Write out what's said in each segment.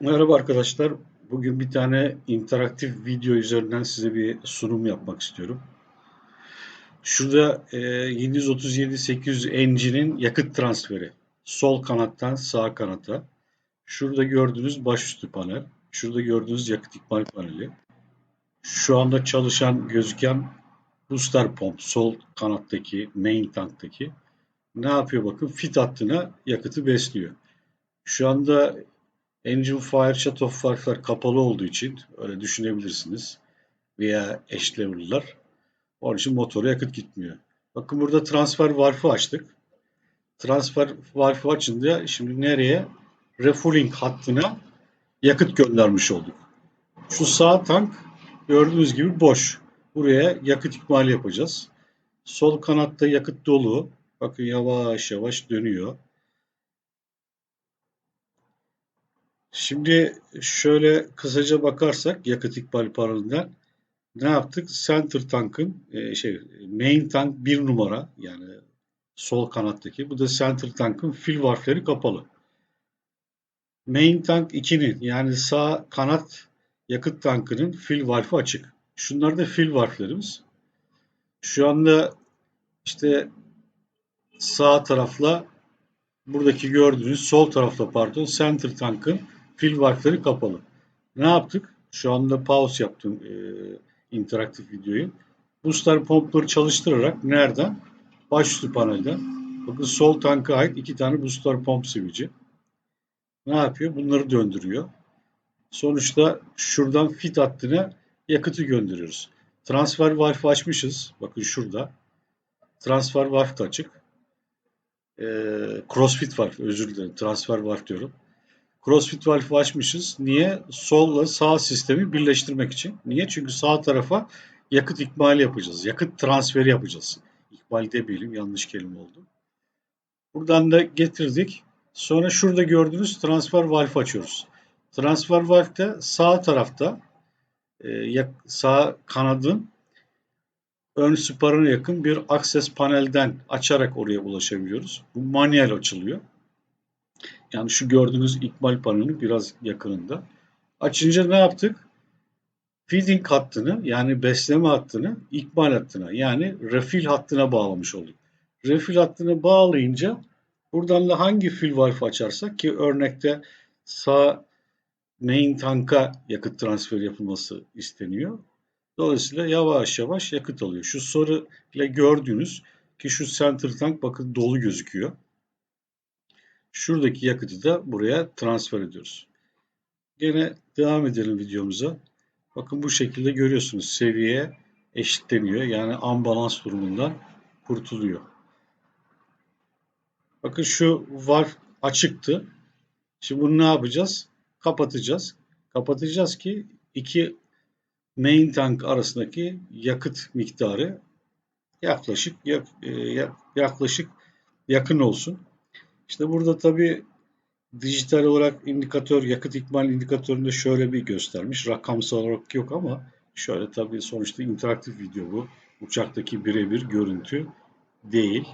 Merhaba arkadaşlar. Bugün bir tane interaktif video üzerinden size bir sunum yapmak istiyorum. Şurada e, 737-800 engine'in yakıt transferi. Sol kanattan sağ kanata. Şurada gördüğünüz başüstü panel. Şurada gördüğünüz yakıt ikmal paneli. Şu anda çalışan gözüken booster pump sol kanattaki main tanktaki ne yapıyor bakın fit hattına yakıtı besliyor. Şu anda Engine Fire Shut-off valve'lar kapalı olduğu için öyle düşünebilirsiniz. Veya eş. Onun için motora yakıt gitmiyor. Bakın burada transfer valve'ı açtık. Transfer valve'ı açınca şimdi nereye? Refueling hattına yakıt göndermiş olduk. Şu sağ tank gördüğünüz gibi boş. Buraya yakıt ikmali yapacağız. Sol kanatta yakıt dolu. Bakın yavaş yavaş dönüyor. Şimdi şöyle kısaca bakarsak yakıt ikbal paralelinden ne yaptık? Center tankın e, şey main tank bir numara yani sol kanattaki. Bu da center tankın fil varfleri kapalı. Main tank 2'nin yani sağ kanat yakıt tankının fil varfı açık. Şunlar da fil varflerimiz. Şu anda işte sağ tarafla buradaki gördüğünüz sol tarafta pardon center tankın fil varkları kapalı. Ne yaptık? Şu anda pause yaptım e, interaktif videoyu. Booster pompları çalıştırarak nereden? Başüstü panelden. Bakın sol tanka ait iki tane booster pomp switch'i. Ne yapıyor? Bunları döndürüyor. Sonuçta şuradan fit hattına yakıtı gönderiyoruz. Transfer valve açmışız. Bakın şurada. Transfer valve da açık. Ee, crossfit valve özür dilerim. Transfer valve diyorum. CrossFit valve açmışız. Niye? Solla sağ sistemi birleştirmek için. Niye? Çünkü sağ tarafa yakıt ikmali yapacağız. Yakıt transferi yapacağız. İkmal demeyelim. Yanlış kelime oldu. Buradan da getirdik. Sonra şurada gördüğünüz transfer valve açıyoruz. Transfer valve sağ tarafta e, sağ kanadın ön süparına yakın bir access panelden açarak oraya ulaşabiliyoruz. Bu manuel açılıyor. Yani şu gördüğünüz ikmal panelinin biraz yakınında. Açınca ne yaptık? Feeding hattını yani besleme hattını ikmal hattına yani refill hattına bağlamış olduk. Refill hattını bağlayınca buradan da hangi fill valve açarsak ki örnekte sağ main tanka yakıt transferi yapılması isteniyor. Dolayısıyla yavaş yavaş yakıt alıyor. Şu soru ile gördüğünüz ki şu center tank bakın dolu gözüküyor. Şuradaki yakıtı da buraya transfer ediyoruz. Gene devam edelim videomuza. Bakın bu şekilde görüyorsunuz seviye eşitleniyor. Yani ambalans durumundan kurtuluyor. Bakın şu var açıktı. Şimdi bunu ne yapacağız? Kapatacağız. Kapatacağız ki iki main tank arasındaki yakıt miktarı yaklaşık e, yaklaşık yakın olsun. İşte burada tabii dijital olarak indikatör, yakıt ikmal indikatöründe şöyle bir göstermiş. Rakamsal olarak yok ama şöyle tabii sonuçta interaktif video bu. Uçaktaki birebir görüntü değil.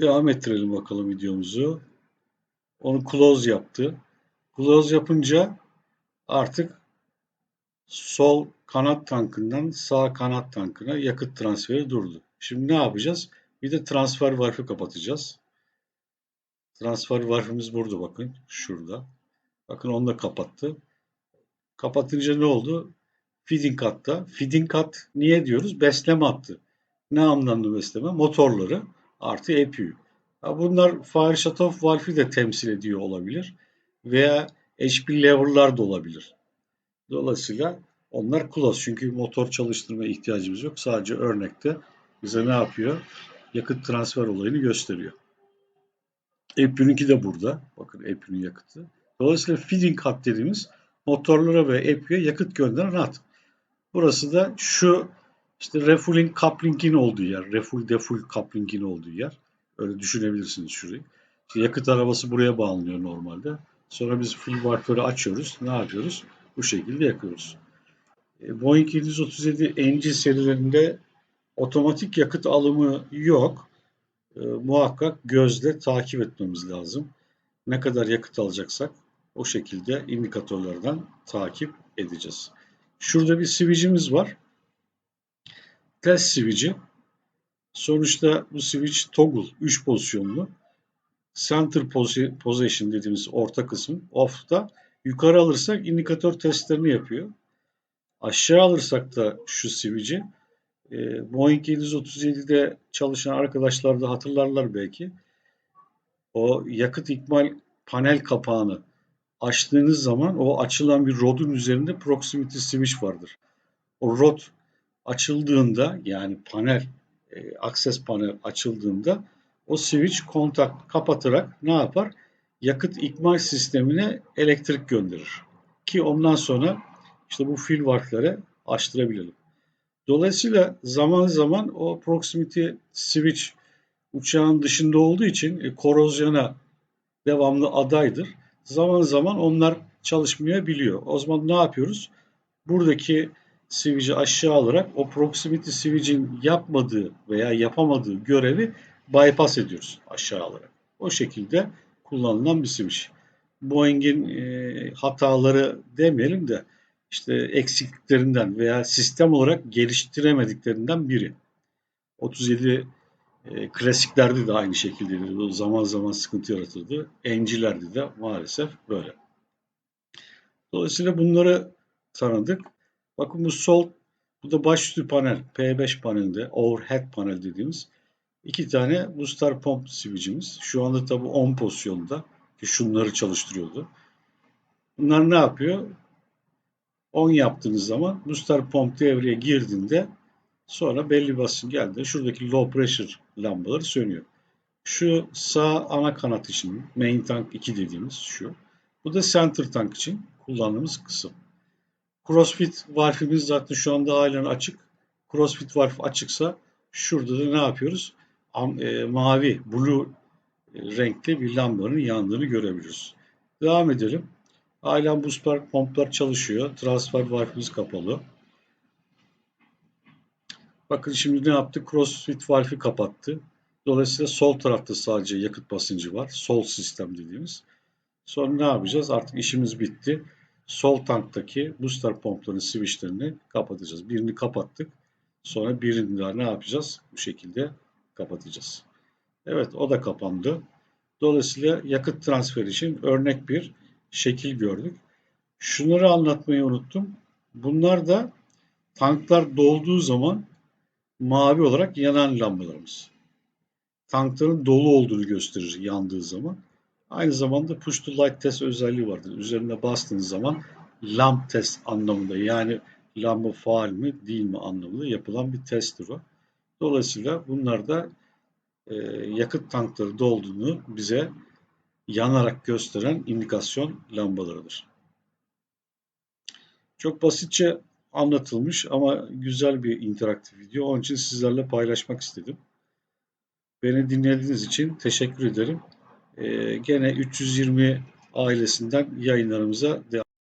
Devam ettirelim bakalım videomuzu. Onu close yaptı. Close yapınca artık sol kanat tankından sağ kanat tankına yakıt transferi durdu. Şimdi ne yapacağız? Bir de transfer varfı kapatacağız. Transfer varfımız burada bakın. Şurada. Bakın onu da kapattı. Kapatınca ne oldu? Feeding hatta. Feeding hat niye diyoruz? Besleme hattı. Ne anlamda besleme? Motorları artı EPU. Bunlar fire shut-off valve'i de temsil ediyor olabilir. Veya HP lever'lar da olabilir. Dolayısıyla onlar close. Çünkü motor çalıştırma ihtiyacımız yok. Sadece örnekte bize ne yapıyor? Yakıt transfer olayını gösteriyor. EPU'nunki de burada. Bakın EPU'nun yakıtı. Dolayısıyla feeding hat dediğimiz motorlara ve EPU'ya yakıt gönderen hat. Burası da şu işte refueling coupling'in olduğu yer. Refuel defuel coupling'in olduğu yer. Öyle düşünebilirsiniz şurayı. İşte yakıt arabası buraya bağlanıyor normalde. Sonra biz fuel valve'ları açıyoruz. Ne yapıyoruz? Bu şekilde yakıyoruz. E, Boeing 737 NG serilerinde Otomatik yakıt alımı yok. E, muhakkak gözle takip etmemiz lazım. Ne kadar yakıt alacaksak O şekilde indikatörlerden takip edeceğiz. Şurada bir switch'imiz var. Test switch'i. Sonuçta bu switch toggle 3 pozisyonlu. Center posi- position dediğimiz orta kısım off'ta. Yukarı alırsak indikatör testlerini yapıyor. Aşağı alırsak da şu switch'i e, Boeing 737'de çalışan arkadaşlar da hatırlarlar belki. O yakıt ikmal panel kapağını açtığınız zaman o açılan bir rodun üzerinde proximity switch vardır. O rod açıldığında yani panel, e, access panel açıldığında o switch kontak kapatarak ne yapar? Yakıt ikmal sistemine elektrik gönderir. Ki ondan sonra işte bu fil varkları açtırabilelim. Dolayısıyla zaman zaman o proximity switch uçağın dışında olduğu için e, korozyona devamlı adaydır. Zaman zaman onlar çalışmayabiliyor. O zaman ne yapıyoruz? Buradaki switch'i aşağı alarak o proximity switch'in yapmadığı veya yapamadığı görevi bypass ediyoruz aşağı alarak. O şekilde kullanılan bir switch. Boeing'in e, hataları demeyelim de işte eksikliklerinden veya sistem olarak geliştiremediklerinden biri. 37 e, klasiklerde de aynı şekildeydi. Bu zaman zaman sıkıntı yaratırdı. NG'lerde de maalesef böyle. Dolayısıyla bunları tanıdık. Bakın bu sol, bu da başüstü panel, P5 panelinde, overhead panel dediğimiz iki tane booster pump switch'imiz. Şu anda tabi 10 pozisyonda ki şunları çalıştırıyordu. Bunlar ne yapıyor? 10 yaptığınız zaman booster pump devreye girdiğinde sonra belli basın geldi. Şuradaki low pressure lambaları sönüyor. Şu sağ ana kanat için main tank 2 dediğimiz şu. Bu da center tank için kullandığımız kısım. Crossfit valfimiz zaten şu anda halen açık. Crossfit valf açıksa şurada da ne yapıyoruz? E, mavi, blue renkli bir lambanın yandığını görebiliriz. Devam edelim. Halen booster pomplar çalışıyor. Transfer valfimiz kapalı. Bakın şimdi ne yaptı? Crossfit valfi kapattı. Dolayısıyla sol tarafta sadece yakıt basıncı var. Sol sistem dediğimiz. Sonra ne yapacağız? Artık işimiz bitti. Sol tanktaki booster pompların switchlerini kapatacağız. Birini kapattık. Sonra birini daha ne yapacağız? Bu şekilde kapatacağız. Evet o da kapandı. Dolayısıyla yakıt transferi için örnek bir şekil gördük. Şunları anlatmayı unuttum. Bunlar da tanklar dolduğu zaman mavi olarak yanan lambalarımız. Tankların dolu olduğunu gösterir yandığı zaman. Aynı zamanda push to light test özelliği vardır. Üzerine bastığınız zaman lamp test anlamında yani lamba faal mi değil mi anlamında yapılan bir testtir o. Dolayısıyla bunlar da e, yakıt tankları dolduğunu bize yanarak gösteren indikasyon lambalarıdır. Çok basitçe anlatılmış ama güzel bir interaktif video. Onun için sizlerle paylaşmak istedim. Beni dinlediğiniz için teşekkür ederim. Ee, gene 320 ailesinden yayınlarımıza devam